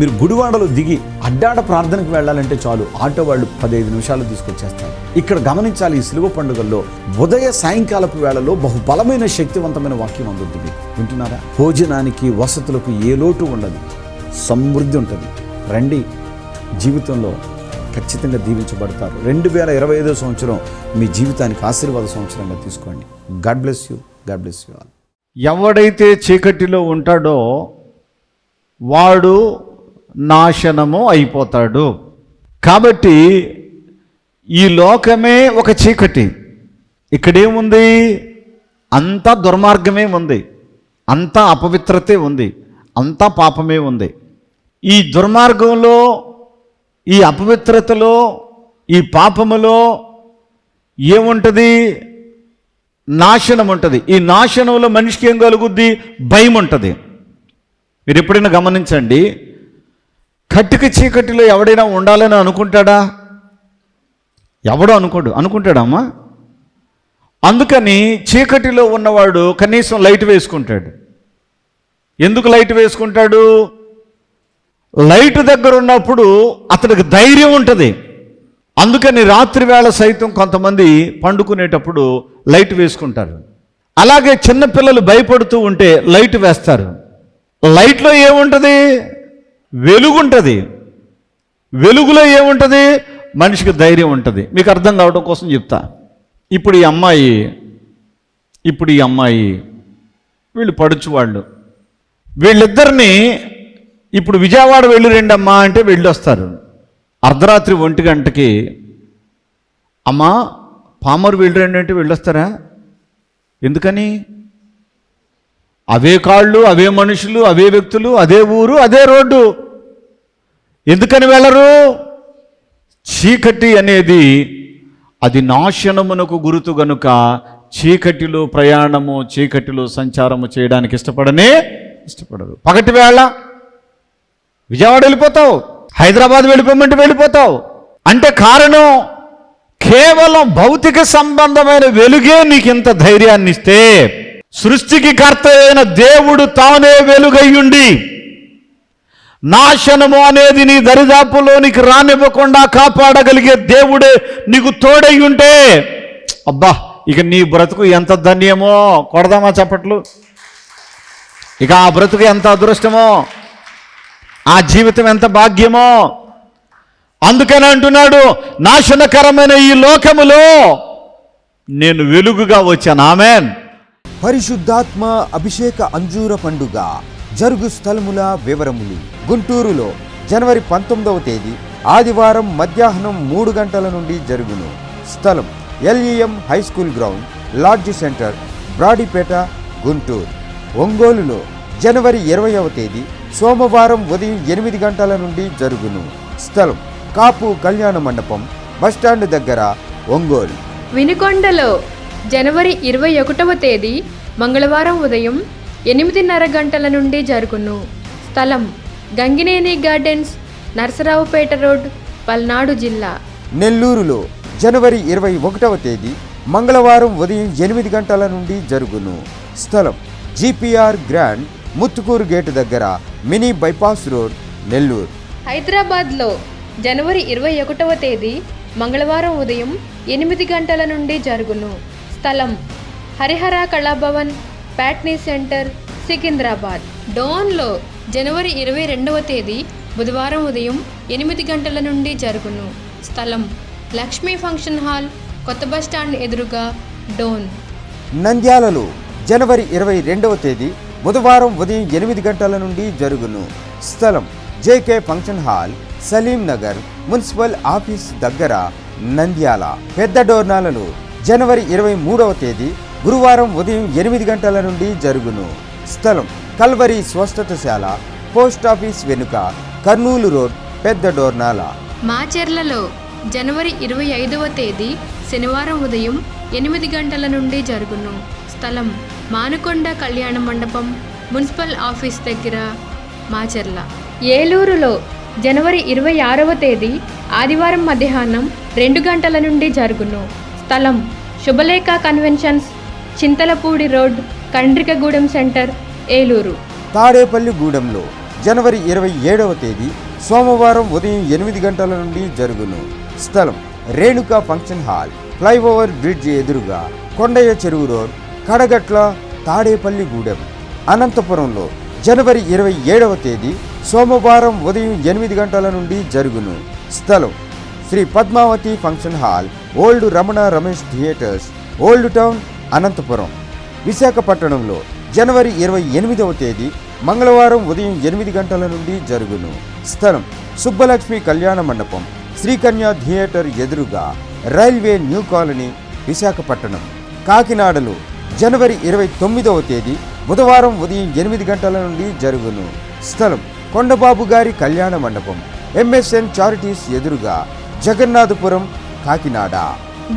మీరు గుడివాడలో దిగి అడ్డాడ ప్రార్థనకు వెళ్ళాలంటే చాలు. ఆటో వాళ్ళు పదహైదు నిమిషాలు తీసుకొచ్చేస్తారు. ఇక్కడ గమనించాలి ఈ సిలువ పండుగల్లో ఉదయ సాయంకాలపు వేళలో బహుబలమైన శక్తివంతమైన వాక్యం అందుతుంది వింటున్నారా? భోజనానికి వసతులకు ఏ లోటు ఉండదు. సమృద్ధి ఉంటుంది. రండి. జీవితంలో ఖచ్చితంగా దీవించబడతారు. రెండు వేల ఇరవై ఐదో సంవత్సరం మీ జీవితానికి ఆశీర్వాద సంవత్సరంగా తీసుకోండి. God bless you. God bless you all. ఎవడైతే చీకటిలో ఉంటాడో వాడు నాశనము అయిపోతాడు. కాబట్టి ఈ లోకమే ఒక చీకటి. ఇక్కడేముంది? అంతా దుర్మార్గమే ఉంది. అంతా అపవిత్రతే ఉంది. అంతా పాపమే ఉంది. ఈ దుర్మార్గంలో ఈ అపవిత్రతలో ఈ పాపములో ఏముంటుంది? నాశనం ఉంటుంది ఈ నాశనంలో మనిషికి ఏం కలుగుద్ది? భయం ఉంటుంది మీరు ఎప్పుడైనా గమనించండి కట్టిక చీకటిలో ఎవడైనా ఉండాలని అనుకుంటాడా? ఎవడో అనుకోడు. అనుకుంటాడమ్మా. అందుకని చీకటిలో ఉన్నవాడు కనీసం లైట్ వేసుకుంటాడు. ఎందుకు లైట్ వేసుకుంటాడు? లైట్ దగ్గర ఉన్నప్పుడు అతనికి ధైర్యం ఉంటుంది. అందుకని రాత్రి వేళ సైతం కొంతమంది పండుకునేటప్పుడు లైట్ వేసుకుంటారు. అలాగే చిన్నపిల్లలు భయపడుతూ ఉంటే లైట్ వేస్తారు. లైట్లో ఏముంటుంది? వెలుగుంటుంది. వెలుగులో ఏముంటుంది? మనిషికి ధైర్యం ఉంటుంది. మీకు అర్థం కావడం కోసం చెప్తా. ఇప్పుడు ఈ అమ్మాయి ఇప్పుడు ఈ అమ్మాయి వీళ్ళు పడుచు వాళ్ళు వీళ్ళిద్దరిని ఇప్పుడు విజయవాడ వెళ్ళి రండమ్మా అంటే వెళ్ళొస్తారు. అర్ధరాత్రి ఒంటి గంటకి. అమ్మా పామరు వెళ్ళి రండి అంటే వెళ్ళొస్తారా? ఎందుకని? అవే కాళ్ళు అవే మనుషులు అవే వ్యక్తులు అదే ఊరు అదే రోడ్డు. ఎందుకని వెళ్ళరు? చీకటి అనేది అది నాశనమునకు గురుతు గనుక చీకటిలో ప్రయాణము చీకటిలో సంచారము చేయడానికి ఇష్టపడనే ఇష్టపడరు. పగటి వేళ విజయవాడ వెళ్ళిపోతావు హైదరాబాద్ వెళ్ళిపోమంటే వెళ్ళిపోతావు. అంటే కారణం కేవలం భౌతిక సంబంధమైన వెలుగే నీకు ఇంత ధైర్యాన్ని ఇస్తే సృష్టికి కర్త అయిన దేవుడు తానే వెలుగయ్యుండి. నాశనము అనేది నీ దరిదాపులోనికి రానివ్వకుండా కాపాడగలిగే దేవుడే నీకు తోడై ఉంటే అబ్బా ఇక నీ బ్రతుకు ఎంత ధన్యమో కొడదామా చప్పట్లు? ఇక ఆ బ్రతుకు ఎంత అదృష్టమో? ఆ జీవితం ఎంత భాగ్యమో? అందుకని అంటున్నాడు నాశనకరమైన ఈ లోకములో నేను వెలుగుగా వచ్చాను. ఆమెన్. పరిశుద్ధాత్మ అభిషేక అంజూర పండుగ జరుగు స్థలముల వివరములు. గుంటూరులో జనవరి పంతొమ్మిదవ తేదీ ఆదివారం మధ్యాహ్నం మూడు గంటల నుండి జరుగును. స్థలం LEM high school ground lodge centre Brodipet Guntur. ఒంగోలులో జనవరి ఇరవైవ తేదీ సోమవారం ఉదయం ఎనిమిది గంటల నుండి జరుగును. స్థలం కాపు కళ్యాణ మండపం బస్టాండ్ దగ్గర ఒంగోలు. వినుకొండలో జనవరి ఇరవై ఒకటవ తేదీ మంగళవారం ఉదయం ఎనిమిదిన్నర గంటల నుండి జరుగును. స్థలం గంగినేని గార్డెన్స్ నరసరావుపేట రోడ్ పల్నాడు జిల్లా. నెల్లూరులో జనవరి ఇరవై ఒకటవ తేదీ మంగళవారం ఉదయం ఎనిమిది గంటల నుండి జరుగును. స్థలం జిపిఆర్ గ్రాండ్ ముత్తుకూరు గేటు దగ్గర మినీ బైపాస్ రోడ్ నెల్లూరు. హైదరాబాద్లో జనవరి ఇరవై ఒకటవ తేదీ మంగళవారం ఉదయం ఎనిమిది గంటల నుండి జరుగును. స్థలం హరిహర కళాభవన్ ప్యాట్నీ సెంటర్ సికింద్రాబాద్. డోన్లో జనవరి ఇరవై రెండవ తేదీ బుధవారం ఉదయం ఎనిమిది గంటల నుండి జరుగును. స్థలం లక్ష్మీ ఫంక్షన్ హాల్ కొత్త బస్టాండ్ ఎదురుగా డోన్. నంద్యాలలో జనవరి ఇరవై రెండవ తేదీ బుధవారం ఉదయం ఎనిమిది గంటల నుండి జరుగును. స్థలం JK function hall Saleem Nagar municipal office దగ్గర నంద్యాల. పెద్ద డోర్నాలలో జనవరి ఇరవై మూడవ తేదీ గురువారం ఉదయం ఎనిమిది గంటల నుండి జరుగును. స్థలం కల్వరి స్వస్థతశాల పోస్ట్ ఆఫీస్ వెనుక కర్నూలు రోడ్ పెద్ద డోర్నాల. మాచెర్లలో జనవరి ఇరవై ఐదవ తేదీ శనివారం ఉదయం ఎనిమిది గంటల నుండి జరుగును. స్థలం మానుకొండ కళ్యాణ మండపం మున్సిపల్ ఆఫీస్ దగ్గర మాచెర్ల ఏలూరులో జనవరి ఇరవై ఆరవ తేదీ ఆదివారం మధ్యాహ్నం రెండు గంటల నుండి జరుగును. స్థలం Shubhalekha conventions Chintalapudi road Kandrikagudem centre Eluru. తాడేపల్లిగూడెంలో జనవరి ఇరవై ఏడవ తేదీ సోమవారం ఉదయం ఎనిమిది గంటల నుండి జరుగును. స్థలం Renuka function hall flyover bridge ఎదురుగా కొండయ్య చెరువు రోడ్ కడగట్ల తాడేపల్లిగూడెం అనంతపురంలో జనవరి ఇరవై ఏడవ తేదీ సోమవారం ఉదయం ఎనిమిది గంటల నుండి జరుగును. స్థలం Sri Padmavathi function hall old Ramana Ramesh theatres old town Anantapur. విశాఖపట్నంలో జనవరి ఇరవై ఎనిమిదవ తేదీ మంగళవారం ఉదయం ఎనిమిది గంటల నుండి జరుగును. స్థలం సుబ్బలక్ష్మి కళ్యాణ మండపం శ్రీకన్య థియేటర్ ఎదురుగా రైల్వే న్యూ కాలనీ విశాఖపట్నం. కాకినాడలో జనవరి ఇరవై తొమ్మిదవ తేదీ బుధవారం ఉదయం ఎనిమిది గంటల నుండి జరుగును. స్థలం కొండబాబు గారి కళ్యాణ మండపం ఎంఎస్ఎన్ చారిటీస్ ఎదురుగా జగన్నాథపురం కాకినాడ.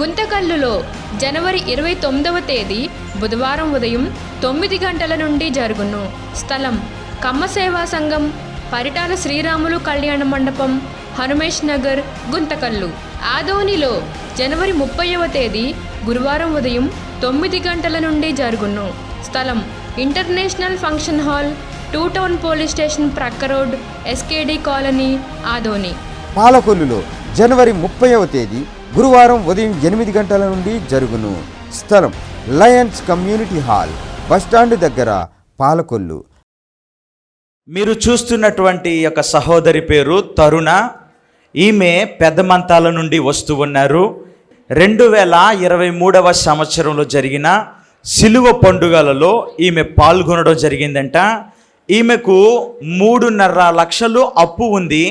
గుంతకల్లులో జనవరి ఇరవై తొమ్మిదవ తేదీ బుధవారం ఉదయం తొమ్మిది గంటల నుండి జరుగును. స్థలం కమ్మ సేవా సంఘం పరిటాల శ్రీరాములు కళ్యాణ మండపం హనుమేష్ నగర్ గుంతకల్లు. ఆదోనిలో జనవరి ముప్పైవ తేదీ గురువారం ఉదయం తొమ్మిది గంటల నుండి జరుగును. స్థలం international function hall two town police station ప్రక్క రోడ్ ఎస్కేడి కాలనీ ఆదోని. పాలకొల్లులో జనవరి ముప్పైవ తేదీ గురువారం ఉదయం ఎనిమిది గంటల నుండి జరుగును. స్థలం లయన్స్ కమ్యూనిటీ హాల్ బస్టాండ్ దగ్గర పాలకొల్లు. మీరు చూస్తున్నటువంటి యొక్క సహోదరి పేరు తరుణ. ఈమె పెద్దమంతాల నుండి వస్తూ ఉన్నారు. రెండు వేల ఇరవై మూడవ సంవత్సరంలో జరిగిన సిలువ పండుగలలో ఈమె పాల్గొనడం జరిగిందంట. ఈమెకు మూడున్నర లక్షలు అప్పు ఉంది.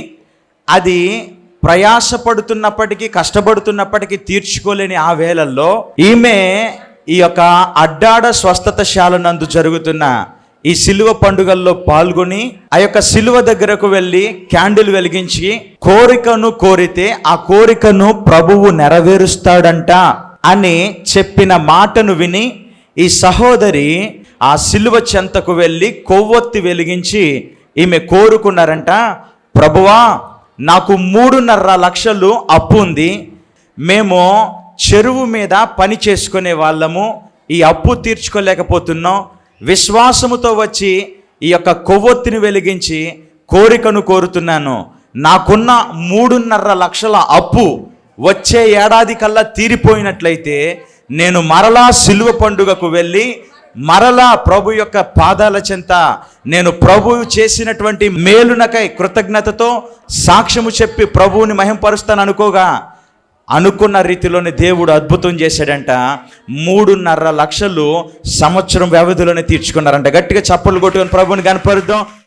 అది ప్రయాసపడుతున్నప్పటికీ కష్టపడుతున్నప్పటికీ తీర్చుకోలేని ఆ వేళల్లో ఈమె ఈ యొక్క అడ్డాడ స్వస్థతశాల నందు జరుగుతున్న ఈ సిలువ పండుగల్లో పాల్గొని ఆ యొక్క సిలువ దగ్గరకు వెళ్ళి క్యాండిల్ వెలిగించి కోరికను కోరితే ఆ కోరికను ప్రభువు నెరవేరుస్తాడంట అని చెప్పిన మాటను విని ఈ సహోదరి ఆ సిలువ చెంతకు వెళ్ళి కొవ్వొత్తి వెలిగించి ఈమె కోరుకున్నారంట ప్రభువా నాకు మూడున్నర లక్షలు అప్పు ఉంది. మేము చెరువు మీద పని చేసుకునే వాళ్ళము. ఈ అప్పు తీర్చుకోలేకపోతున్నాం. విశ్వాసముతో వచ్చి ఈ యొక్క కొవ్వొత్తిని వెలిగించి కోరికను కోరుతున్నాను. నాకున్న మూడున్నర లక్షల అప్పు వచ్చే ఏడాది కల్లా తీరిపోయినట్లయితే నేను మరలా సిలువ పండుగకు వెళ్ళి మరలా ప్రభు యొక్క పాదాల చెంత నేను ప్రభువు చేసినటువంటి మేలునకై కృతజ్ఞతతో సాక్ష్యము చెప్పి ప్రభువుని మహింపరుస్తాను అనుకోగా అనుకున్న రీతిలోనే దేవుడు అద్భుతం చేశాడంట. మూడున్నర లక్షలు సంవత్సరం వ్యవధిలోనే తీర్చుకున్నారంట. గట్టిగా చప్పలు కొట్టుకొని ప్రభుని కనపరుద్దాం.